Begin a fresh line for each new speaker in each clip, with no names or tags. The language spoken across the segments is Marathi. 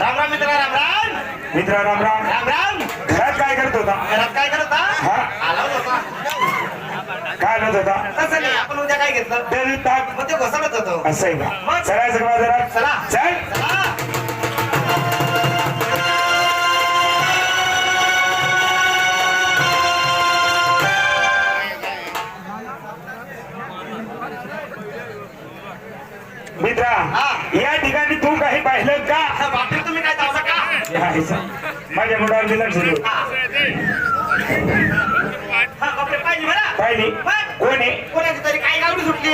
राम राम मित्रा राम राम.
मित्र राम राम.
राम राम.
घरात काय करत होता?
घरात काय करत
हा.
होता आला होता.
काय करत होता?
तसं नाही आपण उद्या काय घेतलं?
दही ताक
मग ते होतो.
असं आहे का? चला सगळं जरा
चला.
चल.
चला.
यायचं. माझ्या मुलावर मी लक्ष देऊ.
पाहिजे?
कोण आहे?
कोणाची तरी काही गावडी सुटली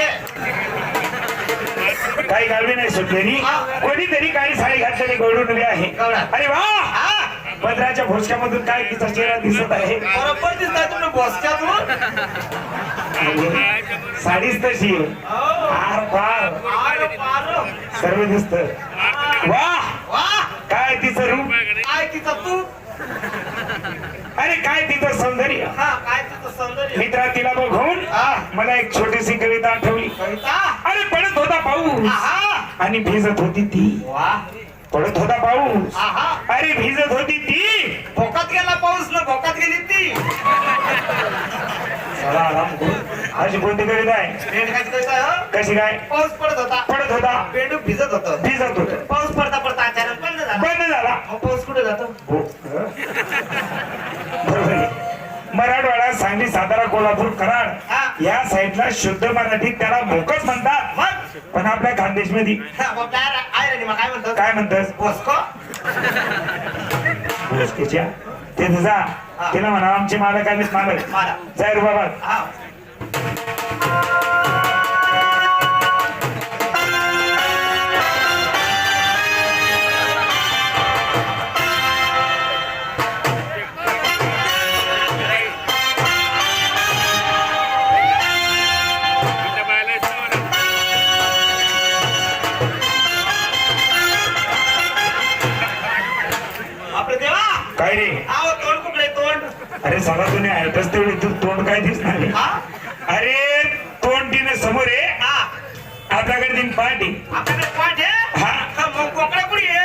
काही गावी नाही सुटलेली. कोणीतरी काही साडी घातलेली उभी आहे. अरे वा! पदराच्या भोसक्यामधून काय तिचा चेहरा दिसत आहे?
बरोबर तुम्ही बसच्यातून
साडीच तशी. आहे.
हो.
आर पार. सर्व दिसत. वा! काय
काय तिचं तू
अरे काय तिचं सौंदर्य?
हा काय तिचं सौंदर्य?
मित्रा तिला बघून. मला एक छोटीशी कविता आठवली.
कविता?
अरे पडत होता पाऊस.
आहा.
आणि भिजत होती ती. पडत होता पाऊस.
आहा.
अरे भिजत होती ती.
भोकात गेला पाऊस ना भोकात गेली ती.
चला आराम. अशी कोणती कविता आहे?
हो?
कशी काय?
पाऊस पडत होता.
पडत होता.
पेंडू भिजत होत.
भिजत होत.
पाऊस पडता पडता अचानक बंद झाला पाऊस कुठे जातो?
हो. बरोबर आहे. मराठवाडा सांगली सातारा कोल्हापूर
हा.
कराड या साईडला शुद्ध मराठीत त्याला भोकच म्हणतात.
मग?
पण आपल्या खानदेशमध्ये
हा, मग काय रा- आहे रे मग काय म्हणतात
काय म्हणतात भोसकीच्या? ते
हा.
तिला म्हणा आमचे मालक आम्हीच मालक.
मालक.
जाय रे बाबा.
हा.
आपल्याकडे
आपल्याकडे पाठ आहे?
हा.
हा, मग कोकड्या कुठे आहे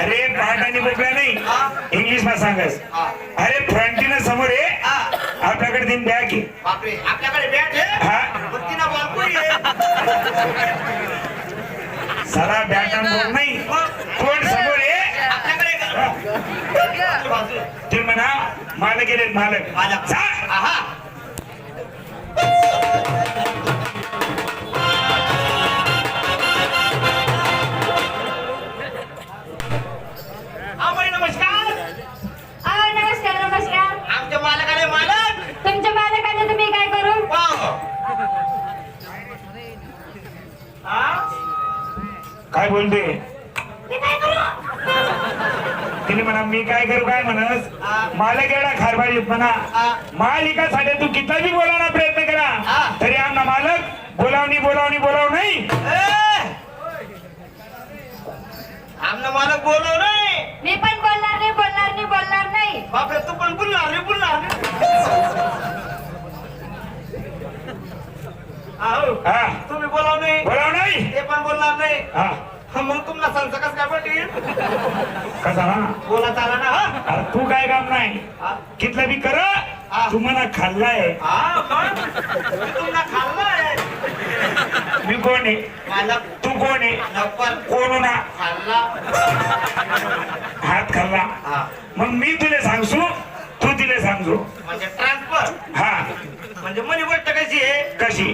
अरे पाठ आणि बोकड्या नाही.
हा.
इंग्लिशमध्ये सांगस
हा.
अरे फ्रंटीने समोर आहे आपल्याकडे तीन बॅग आहे.
बापरे आपल्याकडे बॅट आहे?
हा.
मग तिला बॉल कुठे आहे?
साला बॅट आणि बॉल नाही. तोंड समोर आहे
आपल्याकडे का? बाजू.
ते म्हणा मालक गेले मालक.
मालक.
काय
बोलते? तिने म्हणा मी काय करू काय म्हणस? मालक गेला खारबाजी म्हणा मालिकासाठी तू किती बोलायला प्रयत्न करा तरी आमना मालक बोलावणी बोलावणी बोलाव नाही. ना.
बोला चाला ना हा?
अरे तू काय काम नाही?
हा.
कितलं बी कर. तू म्हणा खाल्लाय.
हा, मग? मी तुमला खाल्लाय.
मी कोण आहे? तू कोण आहे?
नप्पर
कोण ना
खाल्ला.
हात खाल्ला.
हा.
मग मी तुला सांगसू तू तिला सांगसू
म्हणजे ट्रान्सफर
हा.
म्हणजे मनी गोष्ट कशी आहे?
कशी?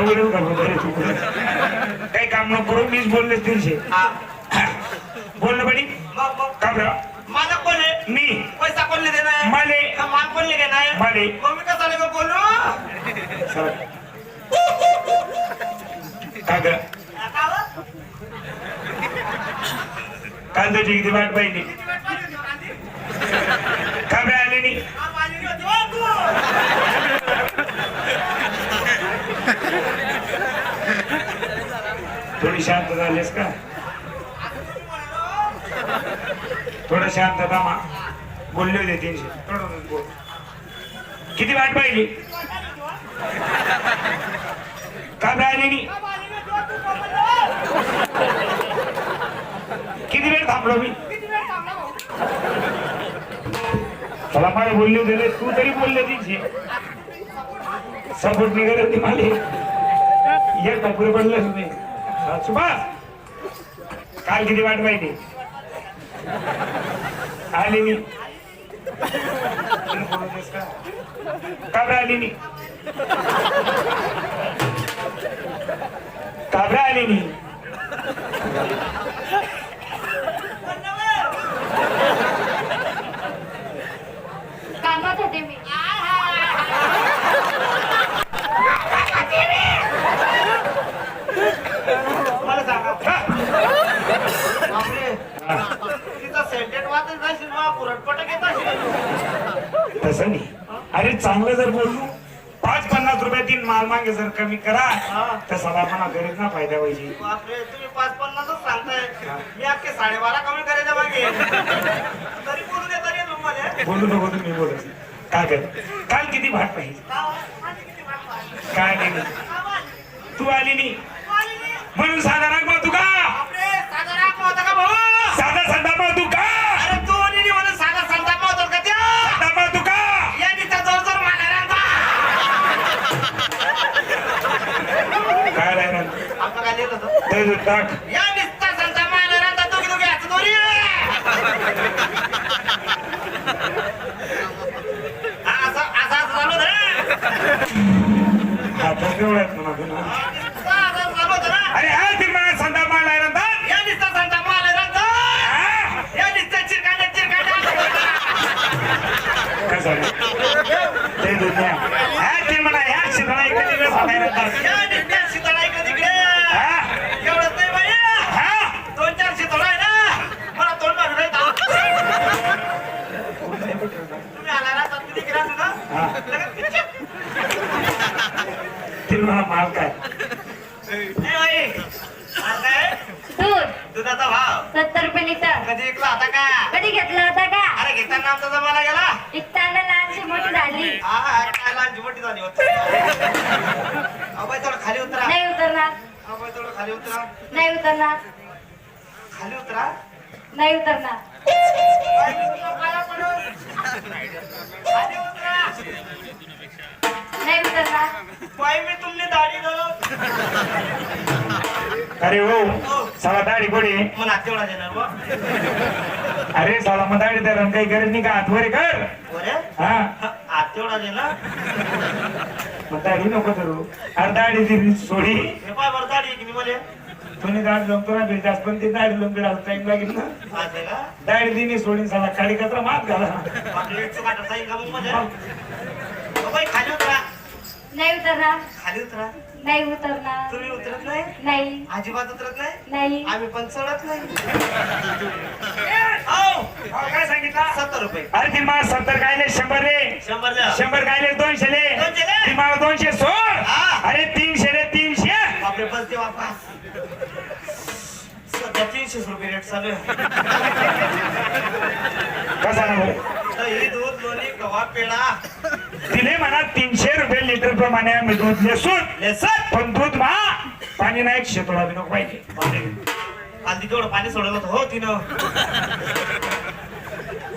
सगळं पकवलं का बरं तू काही काम नको करू मीच बोलले
हा.
बोललं बडी.
मग मग.
का बरं
मला कोण
मी.
पैसा कोणले देणार
माले.
माल कोणले आहे?
माले.
मग मी कसा नाही बोलू?
का ग? कांद्याची किती वाट
पाहिजे होती कांदी?
का बरं आले नाही
हा, माझी होती. ओ, तू.
थोडी शांत झालेस का? थोडं शांतता मा बोलले होते तीनशे. थोडं बोल किती वाट पाहिली? का बे आली नाही? किती वेळ थांबलो मी? मला मला बोलले होते तू तरी बोलले तीनशे. सपोर्ट नाही करत ती मला एक टपुरे पडलं तुम्ही सुभाष काल किती वाट पाहिली? आली मी. काबरा आली मी. काबरा आली मी
कामात होते मी
मला सांगा बापरे
हा,
तिचा सेंटेड वाचत जाशील मग पुरणपट घेत
नाही. अरे चांगलं जर बोललो पाच पन्नास रुपयातील माल मागे जर कमी करा तर म्हणा गरीब ना फायदा पाहिजे.
बापरे तुम्ही पाच पन्नासच सांगताय. मी अख्खे साडेबारा कमी करायच्या मागे. तरी बोलू दे तरी तुम्हाला.
बोलू नको तुम्ही बोलत काय कर? काल किती भाट पाहिजे? काय नाही. तू आली नाही. म्हणून साधा राग मग तू का
बापरे साधा राग होता का भाऊ
साधा संधा मग तू का
अरे तू आणि म्हणून साधा संताप होतो का त्या
संधा मग तू का
या तिचा जोर जोर मागायला
काय राहिलं
आपलं काय लिहिलं होतं
ते ताट
या निस्ता संता मायला राहता दोघी दोघी हात दोरी असं असं असं चालू होतं
हा तर तेवढ्यात म्हणा तू ना.
ना निस्ता असं चालू होतं ना
अरे हा ती मला संधा माल आहे ना
या निस्ता संता मायला राहता
हा?
या निस्ता चिरकांड्या चिरकांड्या
काय झालं ते दुनिया हा ते म्हणा ह्या शिकणा इकडे तिकडे सांगायला लागतात.
या निस्ता शितळा इकडे तिकडे
हा?
एवढंच नाही बाई
हा?
दोन चार शितळा आहे ना मला तोंड मारून राहता तुम्ही आला ना तर किती गिरा तुझा
हा.
लगेच किती?
म्हणा माल काय?
दूध.
दुधाचा भाव.
सत्तर रुपये लिटर.
कधी विकला होता का?
कधी घेतला होता का?
अरे घेताना आमचा जमाना गेला.
विकताना लहानशी मोठी झाली.
हा हा, काय लहानची मोठी झाली होती? अबाई थोडं खाली उतरा.
नाही उतरणार.
अबाई थोडं खाली उतरा.
नाही उतरणार.
खाली उतरा.
नाही उतरणार.
खाली उतरा.
नाही
मी तुमने दाढी दो
अरे हो साला दाढी कोणी
मला तेवढा देणार बा.
अरे साला मग दाढी तर काही गरज नाही का? हातवरे कर.
बरे
हा.
हात तेवढा देणार
मग दाढी नको करू अरे दाढी दिली सोडी.
हे पाय बरं दाढी की मी मले?
तुम्ही दाढी जमतो ना बिल जास्त पण ते दाढी लंबी टाइम लागेल ना.
आहे का
दाढी दिली सोडून साला काळी कचरा मात घाला
आपल्या इथचं काटा जाईल का मग मजा. अहो, बाई खाली
नाही उतरणार.
खाली उतरा.
नाही उतरणार.
तुम्ही उतरत नाही?
नाही.
अजिबात उतरत नाही?
नाही.
आम्ही पण चढत नाही. हो,
काय सांगितलं?
सत्तर रुपये.
अरे मला सत्तर कायले शंभर रे.
शंभर द्या.
शंभर कायले दोनशे ले
दोनशे ले?
दोनशे सोड.
हा.
अरे तीनशे रे तीनशे.
बापरे बस दे वापस. सध्या तीनशे रुपये रेट चालू आहे.
कसा ना?
दही दूध लोणी गव्हा पेढा.
तिने म्हणा तीनशे रुपये लिटर प्रमाणे आम्ही दूध नेसून
लेसर
पण दूध मा पाणी नाही शेतोडा बी नको पाहिजे.
आधी तेवढं पाणी सोडलं होतं. हो तिनं.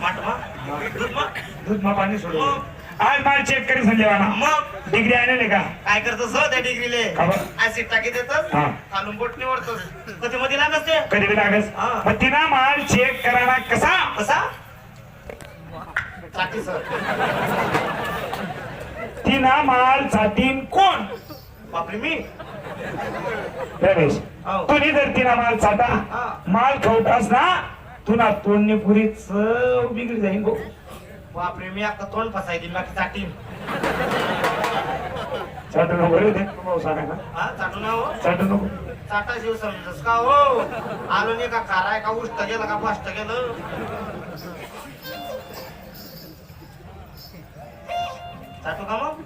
वाट मग दूध मग
दूध मा पाणी सोडलं. आज माल चेक करी संजयवाना
मग?
डिग्री आणले का?
काय करतोस हो त्या डिग्रीले?
का बरं?
ऍसिड टाकी देतस
हा.
खालून बोट निवडतोस. कधी मध्ये लागत ते?
कधी बी लागस
हा.
मग तिना माल चेक करायला कसा?
कसा? टाकी सर.
तिना माल चाटीन कोण?
बापरे मी?
रमेश
हो.
तुम्ही जर तिना माल चाटा
हा.
माल खवटास ना तुला तोंडणी पुरी चव बिगडी जाईन गो.
बापरे मी आता तोंड फसाय दिली बाकी चाटीन
चाटू नको रे ते भाऊ सांगा ना.
हा चाटू ना हो.
चाटू नको.
चाटा शिव समजस का हो? आलो नाही का खाराय का उष्ट गेलं का फास्ट गेलं? चाटू का मग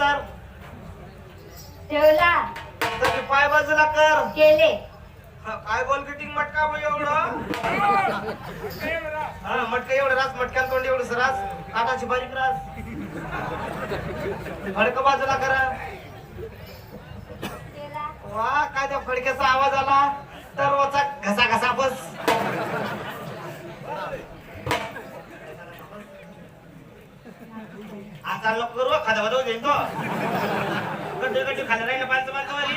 तर
ठेवला
तर पाय बाजूला कर.
केले.
हा, काय बोल किटिंग मटका बा एवढं? हा मटका एवढं रास मटक्याला तोंड एवढं सरास काटाची बारीक रास. फडक बाजूला करा.
केला
वा काय त्या फडक्याचा आवाज आला? तर वचा घसा घसा बस. आता लोक करू खादा बदल घेईन तो गड्डे गड्डे खाली राहिलं पाच पाच वाली?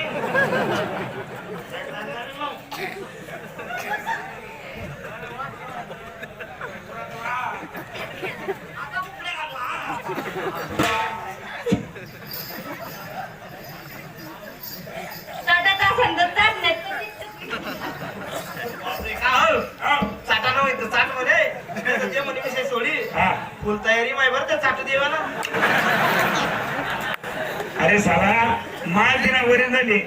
सोडी. फुल तयारी माय बरं ते चाटू देवा ना
अरे साला माल तिनं वरील झाली.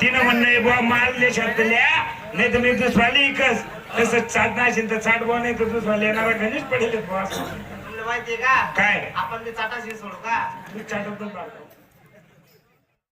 तिनं म्हणणं बुवा माल देशात लिया नाही तर मी दुसऱ्याला इकस. तसं चाट नाही असेल तर चाट बुवा नाही तर दुसऱ्याला येणारा गणेश पडेल बुवा.
माहितीये का?
काय?
आपण ते चाटाशी सोडू का?
मी चाटत